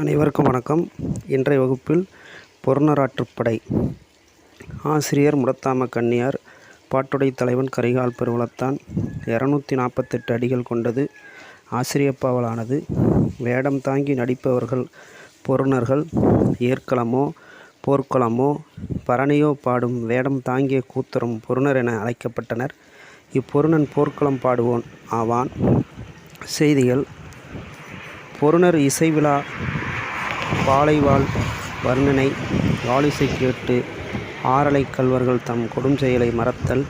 அனைவருக்கும் வணக்கம். இன்றைய வகுப்பில் பொருணராற்றுப்படை. ஆசிரியர் முடத்தாம கண்ணியார் பாட்டுடை தலைவன் கரிகால் பெருவளத்தான் இரநூத்தி நாற்பத்தெட்டு அடிகள் கொண்டது ஆசிரியப்பாவலானது. வேடம் தாங்கி நடிப்பவர்கள் பொருணர்கள் ஏற்களமோ போர்க்களமோ பரணியோ பாடும் வேடம் தாங்கிய கூத்தரும் பொருணர் என அழைக்கப்பட்டனர். இப்பொருணன் போர்க்களம் பாடுவோன் ஆவான். செய்திகள் பொருணர் இசை விழா பாலைவாழ் வர்ணனை வாலிசை கேட்டு ஆறலை கல்வர்கள் தம் கொடும் செயலை மறத்தல்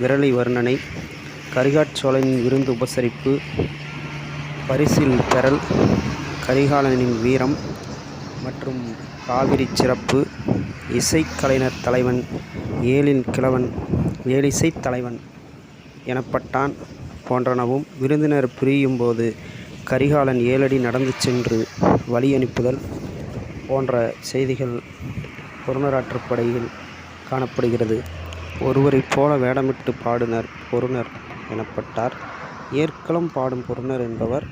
விரலை வர்ணனை கரிகாட்சோழனின் விருந்து உபசரிப்பு பரிசில் பெறல் கரிகாலனின் வீரம் மற்றும் காவிரி சிறப்பு இசைக்கலைஞர் தலைவன் ஏழின் கிழவன் ஏழிசைத் தலைவன் எனப்பட்டான் போன்றனவும் விருந்தினர் பிரியும்போது கரிகாலன் ஏழடி நடந்து சென்று வழி அனுப்புதல் போன்ற செய்திகள் பொருணராற்றுப்படையில் காணப்படுகிறது. ஒருவரைப் போல வேடமிட்டு பாடுனர் பொருணர் எனப்பட்டார். ஏற்களம் பாடும் பொருணர் என்பவர்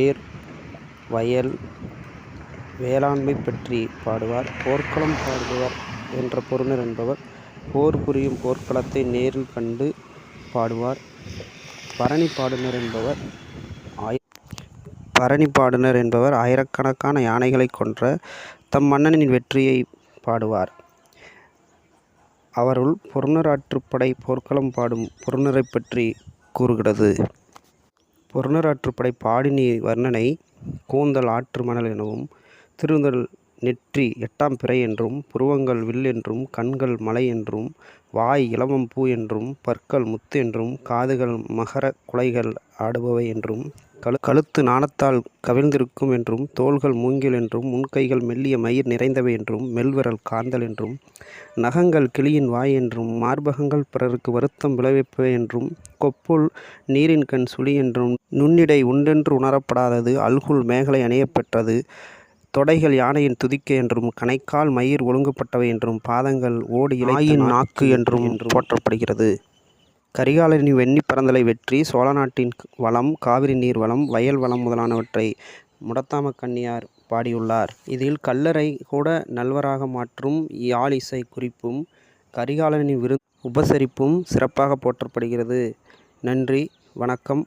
ஏர் வயல் வேளாண்மை பற்றி பாடுவார். போர்க்களம் பாடுபவர் என்ற பொருணர் என்பவர் போர் புரியும் போர்க்களத்தை நேரில் கண்டு பாடுவார். பரணி பாடுனர் என்பவர் பரணி பாடுனர் என்பவர் ஆயிரக்கணக்கான யானைகளை கொன்ற தம் மன்னனின் வெற்றியை பாடுவார். அவருள் பொருணராற்றுப்படை போர்க்களம் பாடும் பொருணரைப் பற்றி கூறுகிறது. பொருணராற்றுப்படை பாடினி வர்ணனை கூந்தல் ஆற்று மணல் எனவும் திருந்தல் நெற்றி எட்டாம் பிறை என்றும் புருவங்கள் வில் என்றும் கண்கள் மலை என்றும் வாய் இலவம் பூ என்றும் பற்கள் முத்து என்றும் காதுகள் மகர குலைகள் ஆடுபவை என்றும் கழு கழுத்து நாணத்தால் கவிழ்ந்திருக்கும் என்றும் தோள்கள் மூங்கில் என்றும் முன்கைகள் மெல்லிய மயிர் நிறைந்தவை என்றும் மெல்விரல் காந்தல் என்றும் நகங்கள் கிளியின் வாய் என்றும் மார்பகங்கள் பிறருக்கு வருத்தம் விளைவிப்பவை என்றும் கொப்புள் நீரின் கண் சுழி என்றும் நுண்ணிடை உண்டென்று உணரப்படாதது அல்குல் மேகலை அணியப்பெற்றது தொடைகள் யானையின் துதிக்கை என்றும் கணைக்கால் மயிர் ஒழுங்குபட்டவை என்றும் பாதங்கள் ஓடு இலையின் நாக்கு என்றும் போற்றப்படுகிறது. கரிகாலனின் வெண்ணி பரந்தலை வெற்றி சோழ நாட்டின் வளம் காவிரி நீர் வளம் வயல் வளம் முதலானவற்றை முடத்தாம கண்ணியார் பாடியுள்ளார். இதில் கல்லறை கூட நல்வராக மாற்றும் யாழ் இசை குறிப்பும் கரிகாலனின் விரு உபசரிப்பும் சிறப்பாக போற்றப்படுகிறது. நன்றி வணக்கம்.